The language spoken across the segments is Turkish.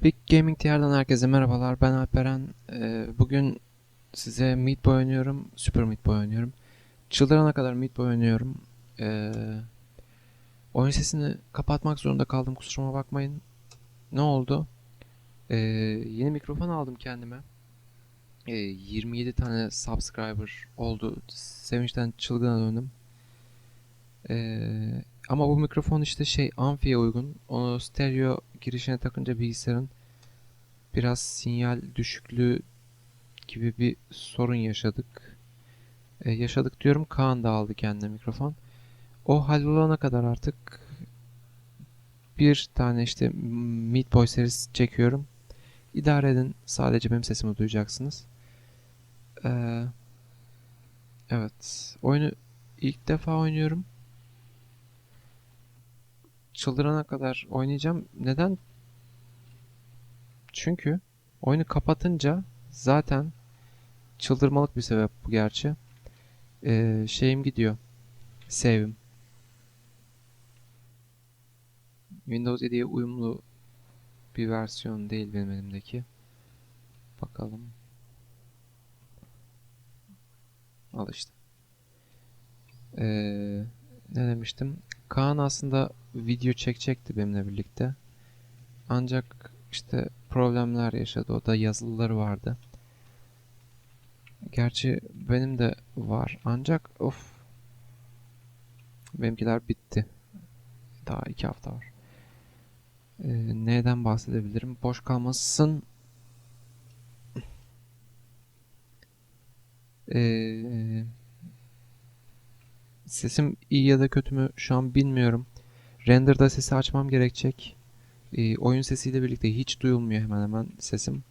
Epic Gaming TR'dan herkese merhabalar. Ben Alperen. Ee, bugün size Meat Boy oynuyorum. Super Meat Boy oynuyorum. Çıldırana kadar Meat Boy oynuyorum. Ee, oyun sesini kapatmak zorunda kaldım. Kusuruma bakmayın. Ne oldu? Ee, yeni mikrofon aldım kendime. Ee, 27 tane subscriber oldu. Sevinçten çılgına döndüm. Ee, ama bu mikrofon işte şey amfiye uygun. Onu stereo girişine takınca bilgisayarın biraz sinyal düşüklüğü gibi bir sorun yaşadık. Ee, yaşadık diyorum. Kaan da aldı kendine mikrofon. O hallolana kadar artık bir tane işte Meat Boy serisi çekiyorum. İdare edin. Sadece benim sesimi duyacaksınız. Ee, evet. Oyunu ilk defa oynuyorum çıldırana kadar oynayacağım. Neden? Çünkü oyunu kapatınca zaten çıldırmalık bir sebep bu gerçi. Ee, şeyim gidiyor. Save'im. Windows 7'ye uyumlu bir versiyon değil benim elimdeki. Bakalım. Al işte. Ee, ne demiştim? Kaan aslında video çekecekti benimle birlikte. Ancak işte problemler yaşadı. O da yazılıları vardı. Gerçi benim de var. Ancak of. Benimkiler bitti. Daha iki hafta var. Ee, neyden bahsedebilirim? Boş kalmasın. Ee, sesim iyi ya da kötü mü şu an bilmiyorum. Render'da sesi açmam gerekecek. E, oyun sesiyle birlikte hiç duyulmuyor hemen hemen sesim.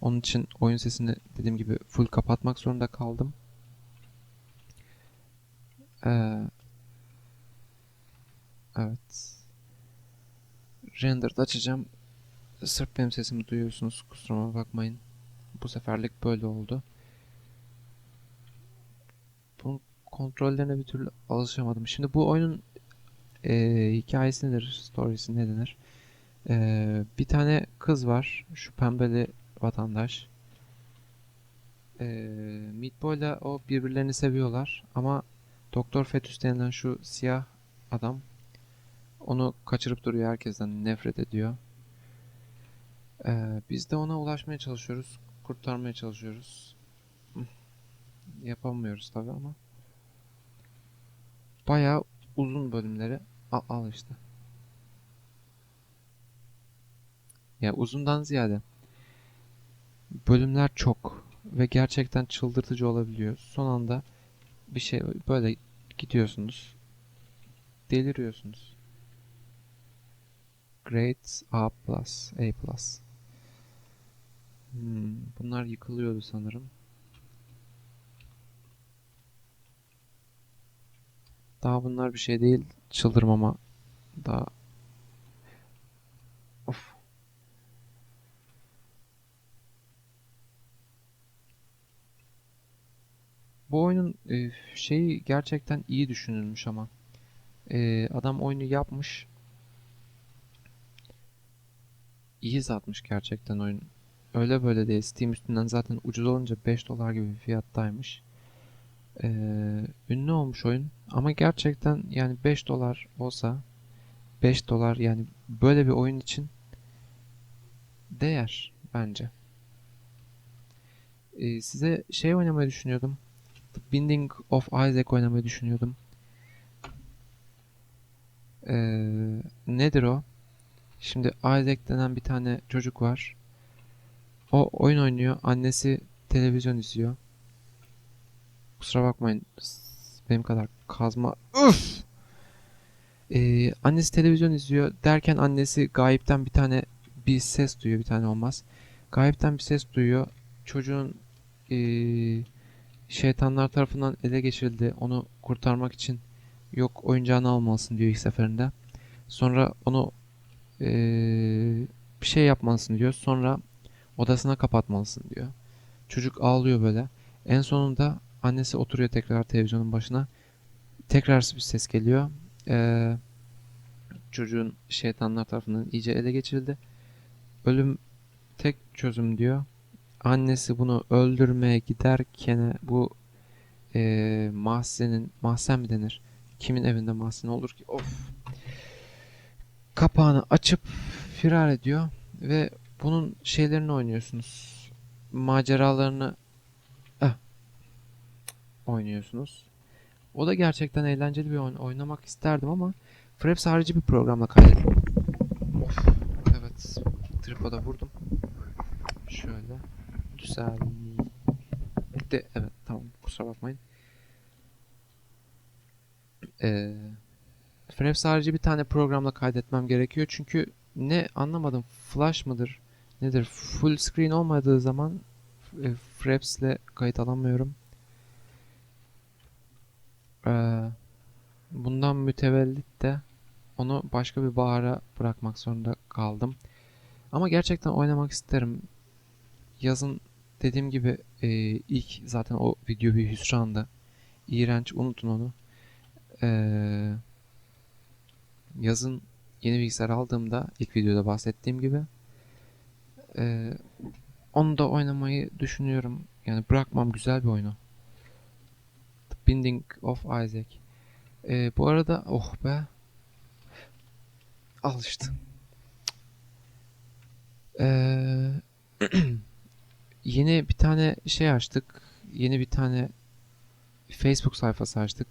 Onun için oyun sesini dediğim gibi full kapatmak zorunda kaldım. Ee, evet. Render'da açacağım. Sırf benim sesimi duyuyorsunuz. Kusuruma bakmayın. Bu seferlik böyle oldu. Bunun kontrollerine bir türlü alışamadım. Şimdi bu oyunun e, hikayesi nedir, storiesi ne denir? E, bir tane kız var, şu pembeli vatandaş. E, Meat Boy'la o birbirlerini seviyorlar ama Doktor Fetüs denilen şu siyah adam onu kaçırıp duruyor, herkesten nefret ediyor. E, biz de ona ulaşmaya çalışıyoruz, kurtarmaya çalışıyoruz. Yapamıyoruz tabi ama. Bayağı uzun bölümleri Al, al işte. Ya uzundan ziyade bölümler çok ve gerçekten çıldırtıcı olabiliyor. Son anda bir şey böyle gidiyorsunuz. Deliriyorsunuz. Grade A+, plus, A+. plus. Hmm, bunlar yıkılıyordu sanırım. Daha bunlar bir şey değil. Çıldırmama daha Bu oyunun e, şeyi gerçekten iyi düşünülmüş ama. E, adam oyunu yapmış. İyi satmış gerçekten oyun. Öyle böyle değil. Steam üstünden zaten ucuz olunca 5 dolar gibi bir fiyattaymış. Ee, ünlü olmuş oyun ama gerçekten yani 5 dolar olsa 5 dolar yani böyle bir oyun için değer bence. Ee, size şey oynamayı düşünüyordum. Binding of Isaac oynamayı düşünüyordum. Ee, nedir o? Şimdi Isaac denen bir tane çocuk var. O oyun oynuyor. Annesi televizyon izliyor. Kusura bakmayın. Benim kadar kazma. Üf! Ee, annesi televizyon izliyor derken annesi gayipten bir tane bir ses duyuyor. Bir tane olmaz. Gayipten bir ses duyuyor. Çocuğun ee, şeytanlar tarafından ele geçirildi. Onu kurtarmak için yok oyuncağını almalısın diyor ilk seferinde. Sonra onu ee, bir şey yapmalısın diyor. Sonra odasına kapatmalısın diyor. Çocuk ağlıyor böyle. En sonunda Annesi oturuyor tekrar televizyonun başına. Tekrar bir ses geliyor. Ee, çocuğun şeytanlar tarafından iyice ele geçirildi. ölüm tek çözüm diyor. Annesi bunu öldürmeye giderken bu eee mahzenin mahzen mi denir? Kimin evinde mahzen olur ki? Of. Kapağını açıp firar ediyor ve bunun şeylerini oynuyorsunuz. Maceralarını eh, oynuyorsunuz. O da gerçekten eğlenceli bir oyun. Oynamak isterdim ama Fraps harici bir programla kaydettim. Of. Evet. Tripoda vurdum. Şöyle. Güzel. Evet tamam kusura bakmayın. Ee, Fraps harici bir tane programla kaydetmem gerekiyor. Çünkü ne anlamadım. Flash mıdır? Nedir? Full screen olmadığı zaman e, Fraps ile kayıt alamıyorum. Ee, bundan mütevellit de onu başka bir bahara bırakmak zorunda kaldım. Ama gerçekten oynamak isterim. Yazın dediğim gibi e, ilk zaten o video bir hüsrandı. İğrenç unutun onu. Ee, yazın yeni bilgisayar aldığımda ilk videoda bahsettiğim gibi e, onu da oynamayı düşünüyorum. Yani bırakmam güzel bir oyunu. The Binding of Isaac. Ee, bu arada oh be. Al işte. Ee, yeni bir tane şey açtık. Yeni bir tane Facebook sayfası açtık.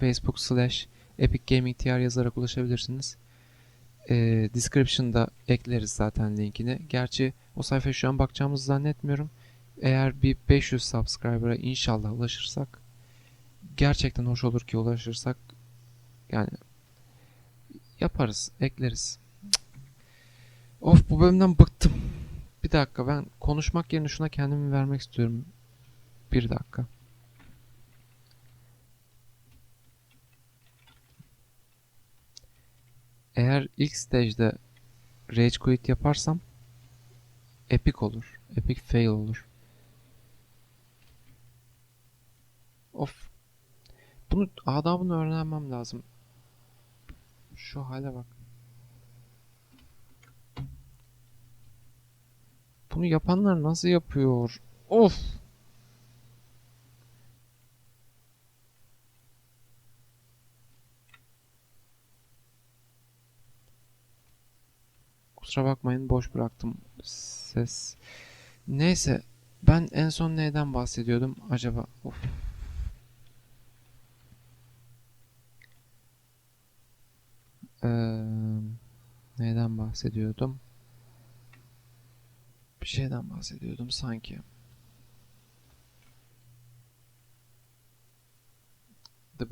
Facebook slash Epic Gaming TR yazarak ulaşabilirsiniz. Ee, description'da ekleriz zaten linkini. Gerçi o sayfaya şu an bakacağımızı zannetmiyorum. Eğer bir 500 subscriber'a inşallah ulaşırsak gerçekten hoş olur ki ulaşırsak yani yaparız, ekleriz. Of bu bölümden bıktım. Bir dakika ben konuşmak yerine şuna kendimi vermek istiyorum. Bir dakika. Eğer ilk stage'de Rage Quit yaparsam epic olur. Epic fail olur. Of. Bunu adabını öğrenmem lazım. Şu hale bak. Bunu yapanlar nasıl yapıyor? Of. Kusura bakmayın boş bıraktım ses. Neyse ben en son neyden bahsediyordum acaba? Of. Ee, neyden bahsediyordum? Bir şeyden bahsediyordum sanki. The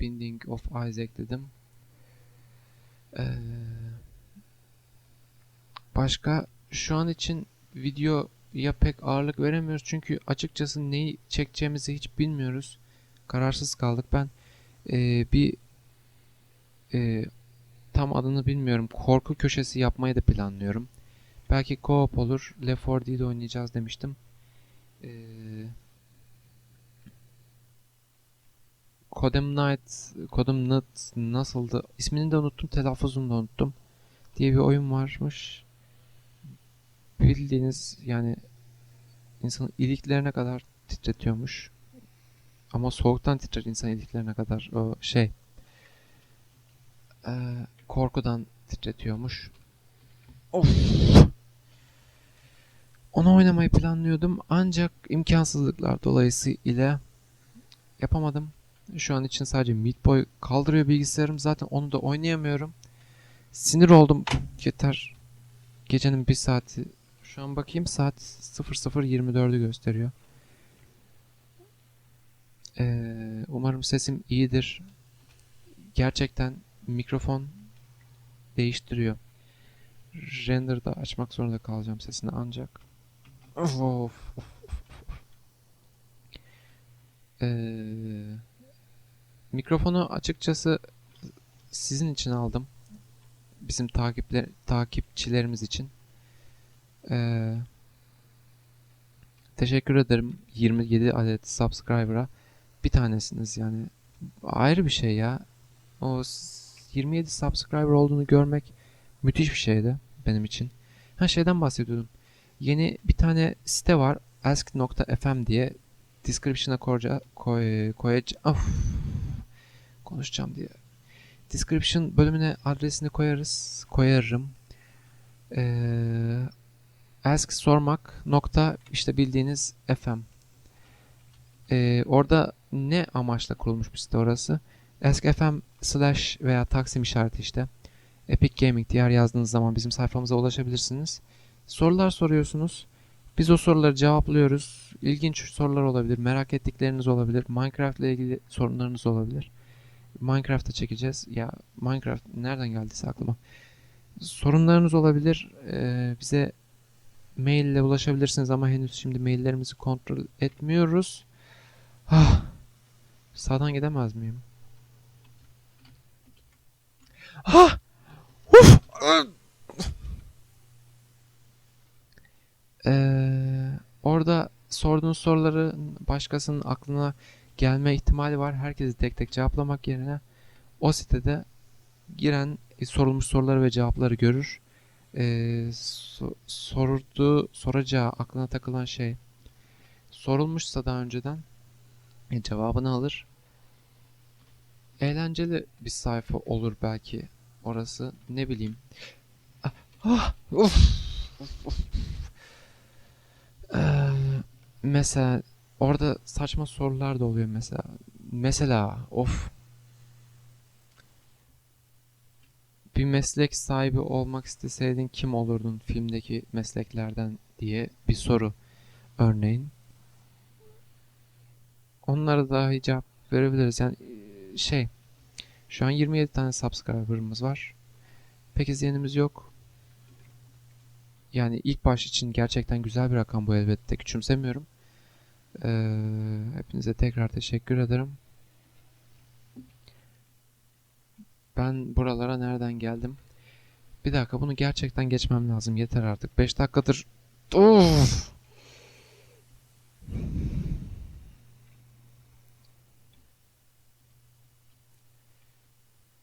Binding, of Isaac dedim. Ee, başka şu an için videoya pek ağırlık veremiyoruz çünkü açıkçası neyi çekeceğimizi hiç bilmiyoruz. Kararsız kaldık. Ben e, bir e, tam adını bilmiyorum. Korku köşesi yapmayı da planlıyorum. Belki co-op olur. Left 4 Dead oynayacağız demiştim. Ee, Codem Night, Codem Night nasıldı? İsmini de unuttum, telaffuzunu da unuttum. Diye bir oyun varmış. Bildiğiniz yani insanın iliklerine kadar titretiyormuş. Ama soğuktan titrer insan iliklerine kadar o şey. Ee, korkudan titretiyormuş. Of. Onu oynamayı planlıyordum ancak imkansızlıklar dolayısıyla yapamadım. Şu an için sadece Meat Boy kaldırıyor bilgisayarım. Zaten onu da oynayamıyorum. Sinir oldum. Yeter. Gecenin bir saati. Şu an bakayım saat 00.24'ü gösteriyor. Ee, umarım sesim iyidir. Gerçekten mikrofon değiştiriyor. Render'da açmak zorunda kalacağım sesini ancak. Of. Ee, mikrofonu açıkçası sizin için aldım. Bizim takipler, takipçilerimiz için. Ee, teşekkür ederim 27 adet subscriber'a. Bir tanesiniz yani. Ayrı bir şey ya. O 27 subscriber olduğunu görmek müthiş bir şeydi benim için. Ha şeyden bahsediyordum. Yeni bir tane site var. ask.fm diye. Description'a koyca, koy, koyacağım. Of. Konuşacağım diye. Description bölümüne adresini koyarız. Koyarım. Ee, ask sormak nokta işte bildiğiniz FM. Ee, orada ne amaçla kurulmuş bir site orası? Ask FM slash veya Taksim işareti işte. Epic Gaming diğer yazdığınız zaman bizim sayfamıza ulaşabilirsiniz. Sorular soruyorsunuz. Biz o soruları cevaplıyoruz. İlginç sorular olabilir, merak ettikleriniz olabilir, Minecraft ile ilgili sorunlarınız olabilir. Minecraft'ta çekeceğiz. Ya Minecraft nereden geldiyse aklıma. Sorunlarınız olabilir. Ee, bize mail ile ulaşabilirsiniz ama henüz şimdi maillerimizi kontrol etmiyoruz. Ah, sağdan gidemez miyim? Ah! Uf! Ee, orada sorduğunuz soruların başkasının aklına gelme ihtimali var. Herkesi tek tek cevaplamak yerine o sitede giren e, sorulmuş soruları ve cevapları görür. Ee, so- sorduğu, soracağı aklına takılan şey sorulmuşsa daha önceden e, cevabını alır. Eğlenceli bir sayfa olur belki orası. Ne bileyim. Ah, ah, of, of, of. Mesela orada saçma sorular da oluyor mesela. Mesela of bir meslek sahibi olmak isteseydin kim olurdun filmdeki mesleklerden diye bir soru örneğin. Onlara dahi cevap verebiliriz. Yani e, şey şu an 27 tane subscriber'ımız var. Pek izleyenimiz yok. Yani ilk baş için gerçekten güzel bir rakam bu elbette. Küçümsemiyorum. Ee, hepinize tekrar teşekkür ederim. Ben buralara nereden geldim? Bir dakika bunu gerçekten geçmem lazım. Yeter artık. 5 dakikadır. Of!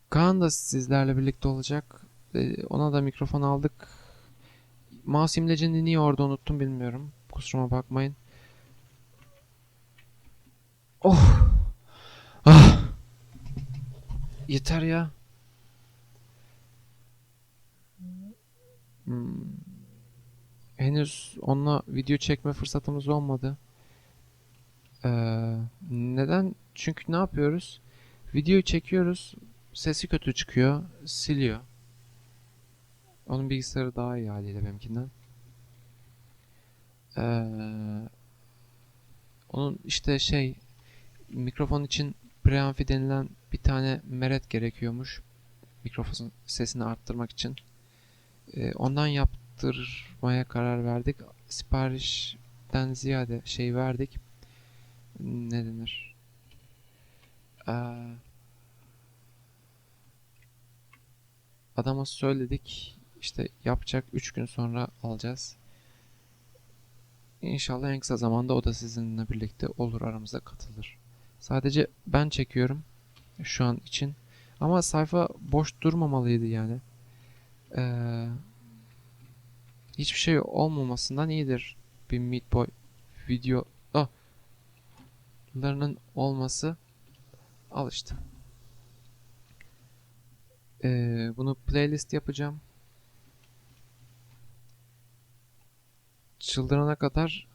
Kaan da sizlerle birlikte olacak. Ee, Ona da mikrofon aldık. Mouse imlecini niye orada unuttum bilmiyorum. Kusuruma bakmayın. Oh! Ah! Yeter ya. Hmm. Henüz onunla video çekme fırsatımız olmadı. Ee, neden? Çünkü ne yapıyoruz? Videoyu çekiyoruz. Sesi kötü çıkıyor. Siliyor. Onun bilgisayarı daha iyi haliyle benimkinden. Ee, onun işte şey mikrofon için preamfi denilen bir tane meret gerekiyormuş. Mikrofon sesini arttırmak için. Ee, ondan yaptırmaya karar verdik. Siparişten ziyade şey verdik. Ne denir? Ee, adama söyledik. İşte yapacak 3 gün sonra alacağız. İnşallah en kısa zamanda o da sizinle birlikte olur aramıza katılır. Sadece ben çekiyorum şu an için. Ama sayfa boş durmamalıydı yani. Ee, hiçbir şey olmamasından iyidir bir Meat Boy video oh, larının olması al işte. Ee, bunu playlist yapacağım. Çıldırana kadar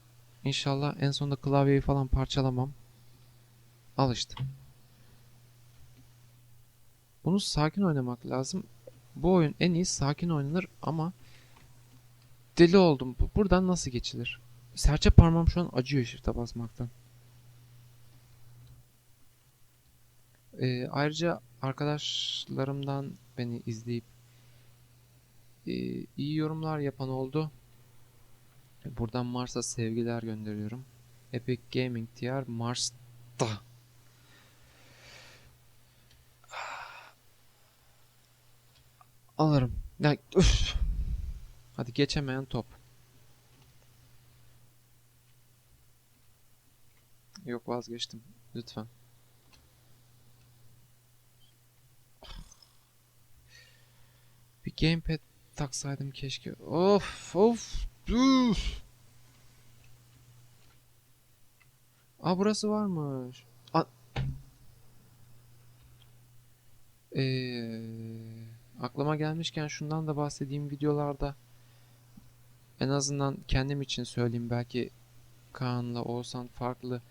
inşallah en sonunda klavyeyi falan parçalamam. Al işte. Bunu sakin oynamak lazım. Bu oyun en iyi sakin oynanır ama deli oldum. Bu- Buradan nasıl geçilir? Serçe parmağım şu an acıyor shift'e basmaktan. Ee, ayrıca arkadaşlarımdan beni izleyip e, iyi yorumlar yapan oldu. Buradan Mars'a sevgiler gönderiyorum. Epic Gaming TR Mars'ta. Alırım. Ya, üf. Hadi geçemeyen top. Yok vazgeçtim. Lütfen. Bir gamepad taksaydım keşke. Of of. Üf. Aa burası varmış. A Ee, aklıma gelmişken şundan da bahsedeyim videolarda. En azından kendim için söyleyeyim. Belki Kaan'la Oğuzhan farklı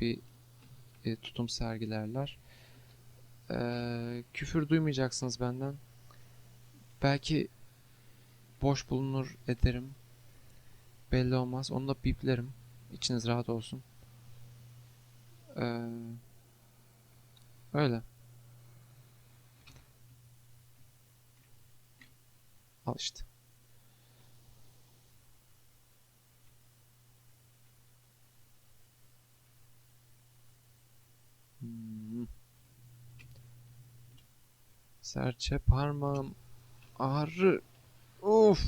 bir e, tutum sergilerler. Ee, küfür duymayacaksınız benden. Belki boş bulunur ederim. Belli olmaz. Onu da biplerim. İçiniz rahat olsun. Ee, öyle. Al işte. Hmm. Serçe parmağım ağrı. Of.